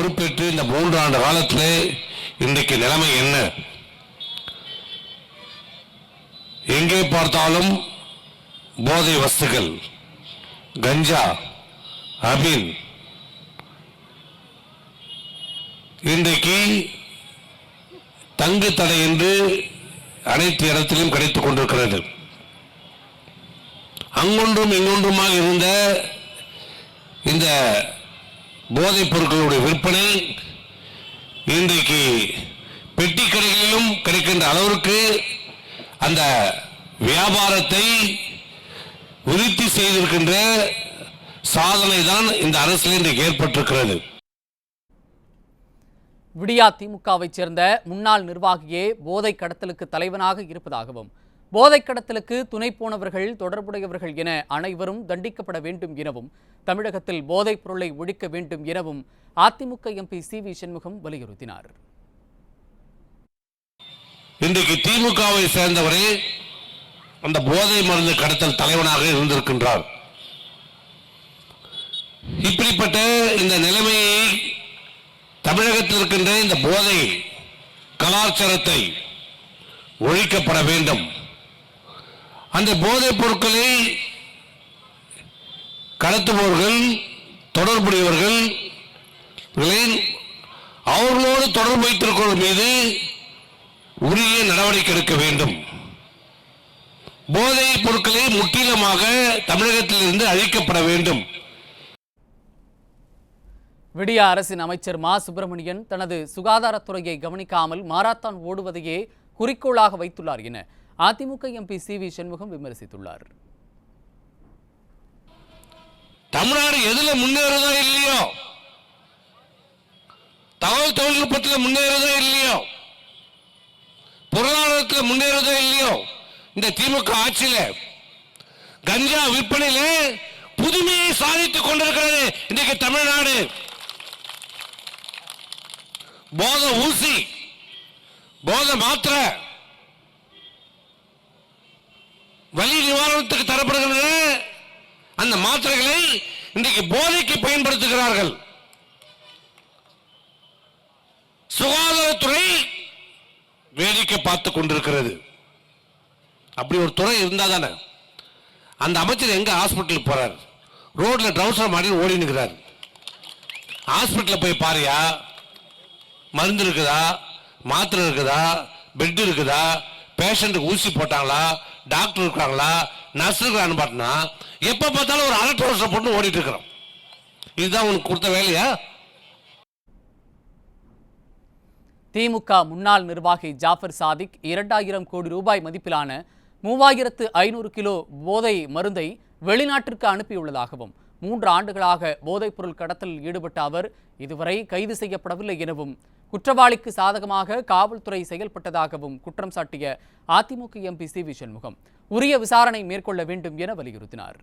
பொறுப்பேற்று இந்த மூன்று ஆண்டு காலத்தில் இன்றைக்கு நிலைமை என்ன? எங்கே பார்த்தாலும் போதை வஸ்துகள் கஞ்சா அபின். இன்றைக்கு தங்கு தடை என்று அனைத்து இடத்திலும் கிடைத்துக் கொண்டிருக்கிறது. அங்கொன்றும் இங்கொன்றுமாக இருந்த இந்த போதைப் பொருட்களுடைய விற்பனை இன்றைக்கு பெட்டி கடைகளிலும் கிடைக்கின்ற அளவிற்கு அந்த வியாபாரத்தை விருத்தி செய்திருக்கின்ற சாதனை தான் இந்த அரசில் இன்றைக்கு ஏற்பட்டிருக்கிறது. விடியா திமுகவைச் சேர்ந்த முன்னாள் நிர்வாகியே போதை கடத்தலுக்கு தலைவனாக இருப்பதாகவும் போதை கடத்தலுக்கு துணை போனவர்கள் தொடர்புடையவர்கள் என அனைவரும் தண்டிக்கப்பட வேண்டும் எனவும் தமிழகத்தில் போதைப் பொருளை ஒழிக்க வேண்டும் எனவும் AIADMK MP C V Shanmugam வலியுறுத்தினார். இன்றைக்கு திமுகவை சேர்ந்தவரே அந்த போதை மருந்து கடத்தல் தலைவனாக இருந்திருக்கின்றார். இப்படிப்பட்ட இந்த நிலைமையை தமிழகத்தில் இருக்கின்ற இந்த போதை கலாச்சாரத்தை ஒழிக்கப்பட வேண்டும். அந்த போதைப் பொருட்களை கடத்துபவர்கள் தொடர்புடையவர்கள் அவர்களோடு தொடர்பு வைத்திருப்பவர்கள் மீது உரிய நடவடிக்கை எடுக்க வேண்டும். போதைப் பொருட்களை முற்றிலுமாக தமிழகத்திலிருந்து அழிக்கப்பட வேண்டும். விடிய அரசின் அமைச்சர் மா. சுப்பிரமணியன் தனது சுகாதாரத்துறையை கவனிக்காமல் மாரத்தான் ஓடுவதையே குறிக்கோளாக வைத்துள்ளார் என AIADMK MP C V Shanmugam விமர்சித்துள்ளார். தமிழ்நாடு எதுல முன்னேறதா இல்லையோ? தகவல் தொழில்நுட்பத்தில் முன்னேறதா இல்லையோ? பொருளாதாரத்தில் முன்னேறதா இல்லையோ? இந்த திமுக ஆட்சியில கஞ்சா விற்பனையில புதுமையை சாதித்துக் கொண்டிருக்கிறது இன்றைக்கு தமிழ்நாடு. போத ஊசி போத மாத்திரை வலி நிவாரணத்துக்கு தரப்படுகின்ற அந்த மாத்திரைகளை இன்றைக்கு போதைக்கு பயன்படுத்துகிறார்கள். சுகாதாரத்துறை வேடிக்கை பார்த்து கொண்டிருக்கிறது. அப்படி ஒரு துறை இருந்தால் தானே. அந்த அமைச்சர் எங்க ஹாஸ்பிட்டலுக்கு போறார்? ரோட்ல ட்ரௌசர் மாடி ஓடி நிற்கிறார். ஹாஸ்பிட்டலில் போய் பாரியா. மருந்து இருக்குதா? மாத்திரை இருக்குதா? பெட் இருக்குதா? பேஷண்ட்டுக்கு ஊசி போட்டாங்களா? டாக்டர் இருக்காங்களா நர்ஸ் இருக்கான்னு பார்த்தனா எப்போ பார்த்தாலும் ஒரு அலர்ட் போட்டு ஓடிட்டு இருக்கிறோம் இதுதான் உனக்கு கொடுத்த வேலையா? திமுக முன்னாள் நிர்வாகி ஜாஃபர் சாதிக் இரண்டாயிரம் கோடி ரூபாய் மதிப்பிலான மூவாயிரத்து ஐநூறு கிலோ போதை மருந்தை வெளிநாட்டிற்கு அனுப்பியுள்ளதாகவும் மூன்று ஆண்டுகளாக போதைப்பொருள் கடத்தலில் ஈடுபட்ட அவர் இதுவரை கைது செய்யப்படவில்லை எனவும் குற்றவாளிக்கு சாதகமாக காவல்துறை செயல்பட்டதாகவும் குற்றம் சாட்டிய AIADMK MP C V Shanmugam. உரிய விசாரணை மேற்கொள்ள வேண்டும் என வலியுறுத்தினார்.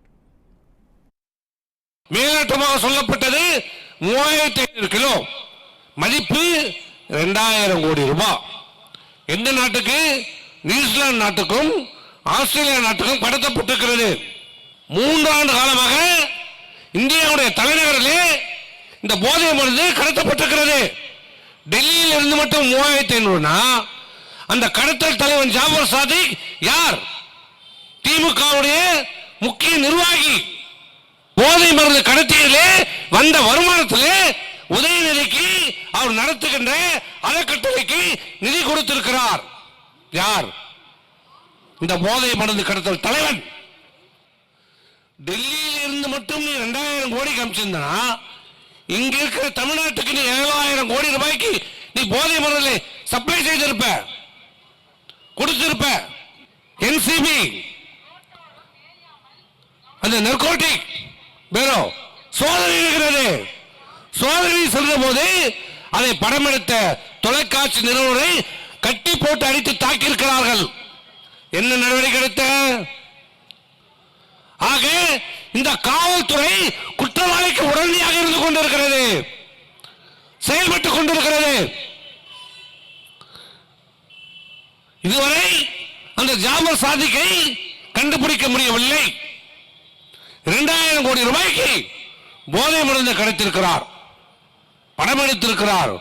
மேலோட்டமாக சொல்லப்பட்டது மூவாயிரத்தி ஐநூறு கிலோ. மதிப்பு ரெண்டாயிரம் கோடி ரூபாய் எந்த நாட்டுக்கு? நியூசிலாந்து நாட்டுக்கும் ஆஸ்திரேலியா நாட்டுக்கும் கடத்தப்பட்டிருக்கிறது. மூன்று ஆண்டு காலமாக இந்தியாவுடைய தலைநகரிலே இந்த போதை மருந்து கடத்தப்பட்டிருக்கிறது. டெல்லியில் இருந்து மட்டும் மூவாயிரத்தி ஐநூறுனா அந்த கடத்தல் தலைவன் ஜாபர் சாதிக் யார்? திமுகவுடைய முக்கிய நிர்வாகி. போதை மருந்து கடத்தியிலே வந்த வருமானத்திலே உதயநிதிக்கு அவர் நடத்துகின்ற அறக்கட்டளைக்கு நிதி கொடுத்திருக்கிறார். யார்? இந்த போதை மருந்து கடத்தல் தலைவன். டெல்லியில் இருந்து மட்டும் நீ ரெண்டாயிரம் கோடி காமிச்சிருந்தனா இங்க இருக்கிற தமிழ்நாட்டுக்கு நீ ஏழாயிரம் கோடி ரூபாய்க்கு நீ போதை மருந்தை சப்ளை செய்திருப்ப கொடுத்திருப்ப. என்சிபி அந்த நெர்கோட்டிக் பேரோ சோதனை இருக்கிறது சோதனை சொல்ற போது அதை படம் எடுத்த தொலைக்காட்சி நிறுவனரை கட்டி போட்டு அடித்து தாக்கியிருக்கிறார்கள். என்ன நடவடிக்கை எடுத்த? ஆக இந்த காவல்துறை குற்றவாளிக்கு உடனடியாக இருந்து கொண்டிருக்கிறது. செயல்பட்டுக் கொண்டிருக்கிறது. இதுவரை அந்த ஜாபர் சாதிக்கை கண்டுபிடிக்க முடியவில்லை. இரண்டாயிரம் கோடி ரூபாய்க்கு போதை மருந்து கிடைத்திருக்கிறார். பணம் எடுத்திருக்கிறார்.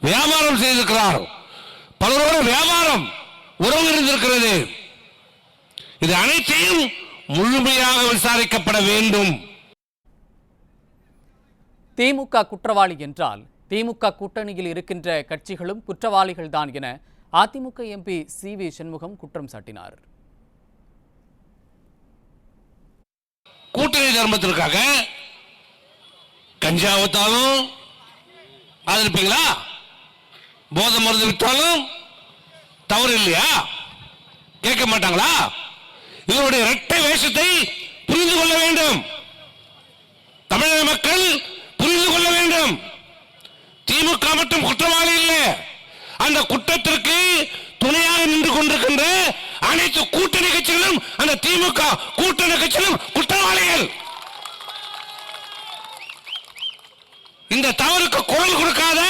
வியாபாரம் செய்திருக்கிறார். பலரோடு வியாபாரம் உறவு இருந்திருக்கிறது. இது அனைத்தையும் முழுமையாக விசாரிக்கப்பட வேண்டும். திமுக குற்றவாளி என்றால் திமுக கூட்டணியில் இருக்கின்ற கட்சிகளும் குற்றவாளிகள்தான் என AIADMK MP C V Shanmugam குற்றம் சாட்டினார். கூட்டணி தர்மத்திற்காக கஞ்சா வித்தாலும் ஆதரிப்பீங்களா? போதை மருந்து வித்தாலும் தவறு இல்லையா? கேட்க மாட்டாங்களா? இவருடைய இரட்டை வேஷத்தை புரிந்து கொள்ள வேண்டும். தமிழக மக்கள் புரிந்து கொள்ள வேண்டும். திமுக மட்டும் குற்றவாளி இல்லை. அந்த குற்றத்திற்கு துணையாக நின்று கொண்டிருக்கின்ற அனைத்து கூட்டணி கட்சிகளும் அந்த திமுக கூட்டணி கட்சிகளும் குற்றவாளிகள். இந்த தவறுக்கு குரல் கொடுக்காத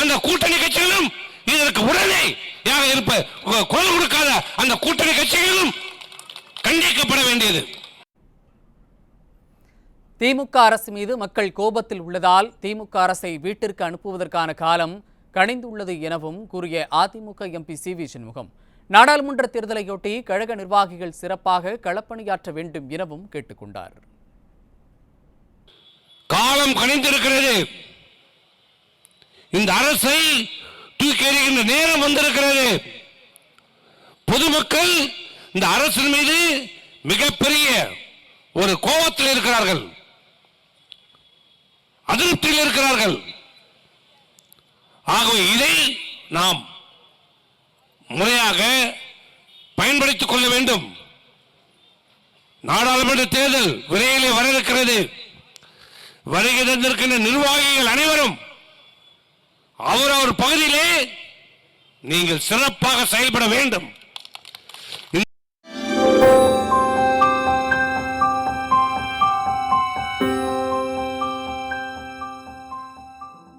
அந்த கூட்டணி கட்சிகளும் இதற்கு உடனே குரல் அந்த கூட்டணி கட்சிகளும் கண்டிக்கப்பட வேண்டியது. திமுக அரசு மீது மக்கள் கோபத்தில் உள்ளதால் திமுக அரசை வீட்டிற்கு அனுப்புவதற்கான காலம் கணிந்துள்ளது எனவும் கூறிய AIADMK MP C V Shanmugam. நாடாளுமன்ற தேர்தலையொட்டி கழக நிர்வாகிகள் சிறப்பாக களப்பணியாற்ற வேண்டும் எனவும் கேட்டுக்கொண்டார். காலம் கணிந்திருக்கிறது இந்த அரசை தூக்கி எறிகின்ற நேரம் வந்திருக்கிறது. பொதுமக்கள் இந்த அரசின் மீது மிகப்பெரிய ஒரு கோபத்தில் இருக்கிறார்கள். அதிருப்தியில் இருக்கிறார்கள். ஆகவே இதை நாம் முறையாக பயன்படுத்திக் கொள்ள வேண்டும். நாடாளுமன்ற தேர்தல் விரைவிலே வர இருக்கிறது வருகை தந்திருக்கின்ற நிர்வாகிகள் அனைவரும் அவரவர் பகுதியிலே நீங்கள் சிறப்பாக செயல்பட வேண்டும்.